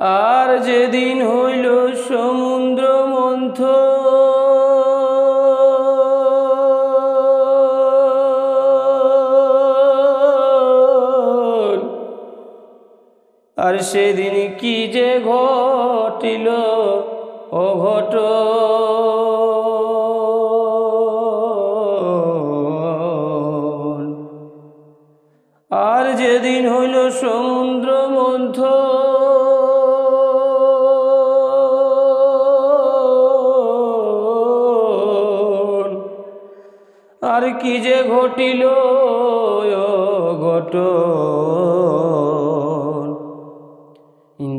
আর যেদিন হইল সমুদ্র মন্থ। আর সেদিন কি যে ঘটিল অঘট আর যেদিন হইল সমুদ্র মন্থ আর কি যে ঘটিল ঘট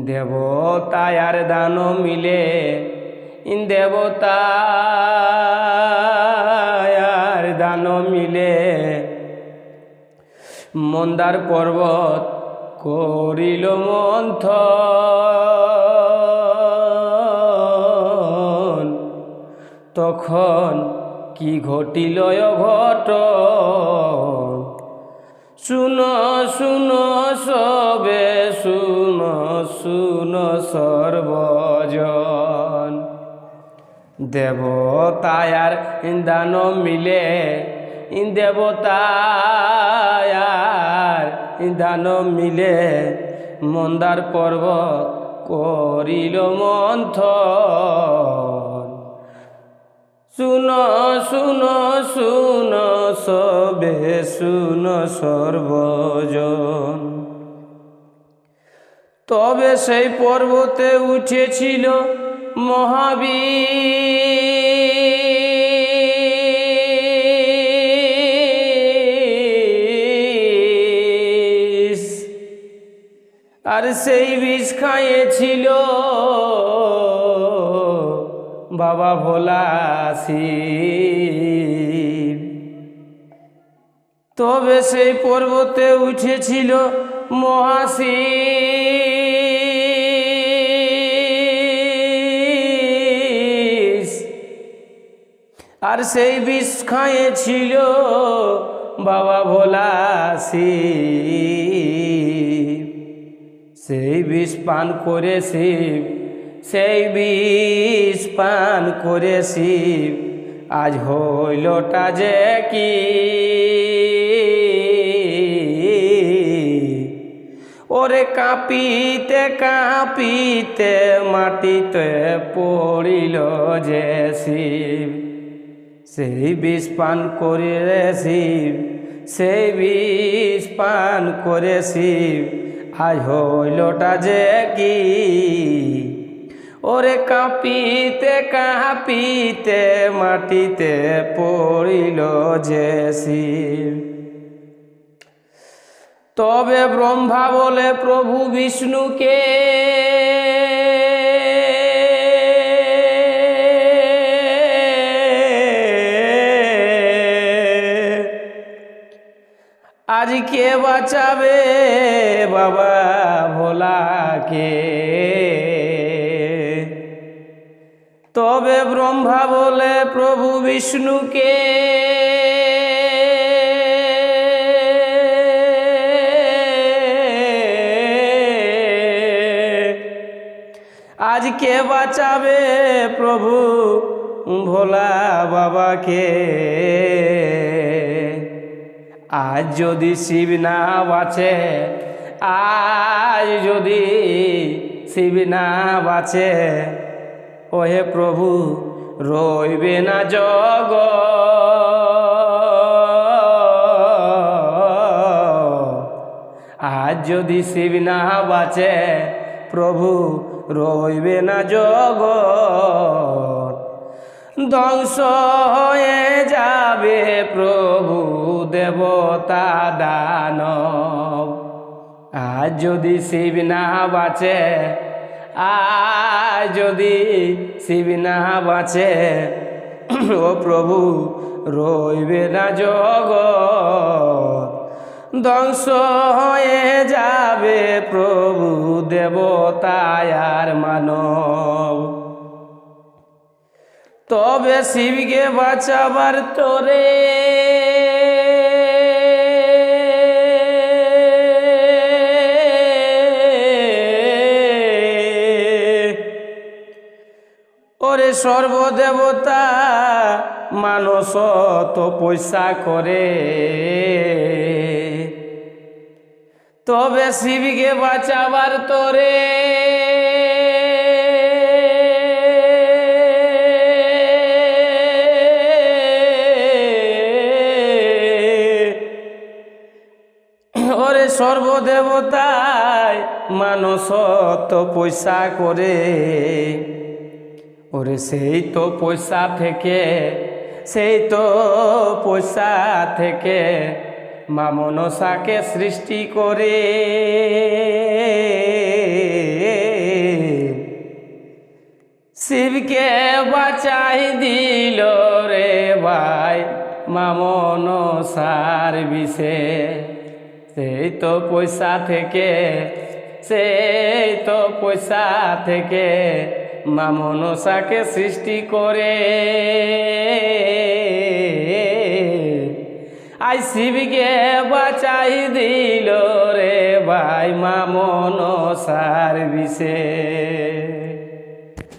দেবতায় আর দান মিলে দেবতা আর দান মিলে। মন্দার পর্বত করিল মন্থ তখন কি ঘটিল ঘট শুন শুন, সবে শুন শুন সর্বজন। দেবতায়ার দান মিলে, দেবতায়ার দান মিলে মন্দার পর্বত করিল মন্থন শুন শুন শুন, সবে শুন সর্বজন। তবে সেই পর্বতে উঠেছিল মহাবীর। আর সেই বিষ খাইয়েছিল বাবা ভোলা শিব তবে সেই পর্বতে উঠেছিল মহাশিস। আর সেই বিষ খাইয়েছিল বাবা ভোলা শিব সেই বিষ পান করে শিব সেই বিষ পান করে শিব আজ হইলটা যে কি? ওরে কাঁপিতে কাঁপিতে মাটিতে পড়িল যে শিব। সেই বিষ পান করে শিব সেই বিষ পান করে শিব আজ হইলটা যে কি? ওরে কাঁপিতে কাঁপিতে মাটিতে পড়িল যে তবে ব্রহ্মা বলে, প্রভু বিষ্ণুকে আজ কে বাঁচাবে? বাবা ভোলাকে তবে ব্রহ্মা বলে, প্রভু বিষ্ণুকে আজ কে বাঁচাবে প্রভু ভোলা বাবাকে। আজ যদি শিব না বাঁচে, আজ যদি শিব না বাঁচে ওহে প্রভু, রইবে না জগ আজ যদি শিব না বাঁচে, প্রভু, রইবে না জগ ধ্বংস হয়ে যাবে প্রভু দেবতা দানব। আজ যদি শিব না বাঁচে আজ যদি শিব না বাঁচে, ও প্রভু রইবে না জগৎ। ধ্বংস হয়ে যাবে প্রভু দেবতায়ার মানব। তবে শিবকে বাঁচাবার তোরে ওরে সর্বদেবতা মানস তো পয়সা করে। তবে শিবকে বাঁচাবার তোরে। ওরে সর্বদেবতায় মানস তো পয়সা করে। ওরে সেই তো পয়সা থেকে, সেই তো পয়সা থেকে মা মনসাকে সৃষ্টি করে। শিবকে বাঁচাই দিল রে ভাই মামন সার বিষে। সেই তো পয়সা থেকে সেই তো পয়সা থেকে মামনসাকে সৃষ্টি করে। আই শিবকে বাঁচাই দিল রে ভাই মামন সার বিষে।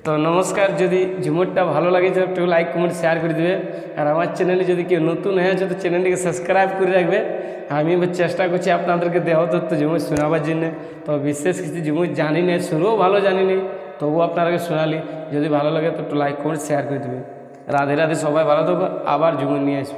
তো নমস্কার, যদি ঝুমুরটা ভালো লাগে তো একটু লাইক কমেন্ট শেয়ার করে দেবে। আর আমার চ্যানেলে যদি কেউ নতুন হয়ে আছে, তো চ্যানেলটিকে সাবস্ক্রাইব করে রাখবে। আমি চেষ্টা করছি আপনাদেরকে দেহ তত্ত্ব ঝুমুর শোনাবার জন্য। তো বিশেষ কিছু ঝুমুর জানি না শুরুও ভালো জানি নি তবুও আপনাদেরকে শোনালি। যদি ভালো লাগে, তো একটু লাইক কমেন্ট শেয়ার করে দেবে। রাধে রাধে, সবাই ভালো থাকো, আবার ঝুমুর নিয়ে আসব।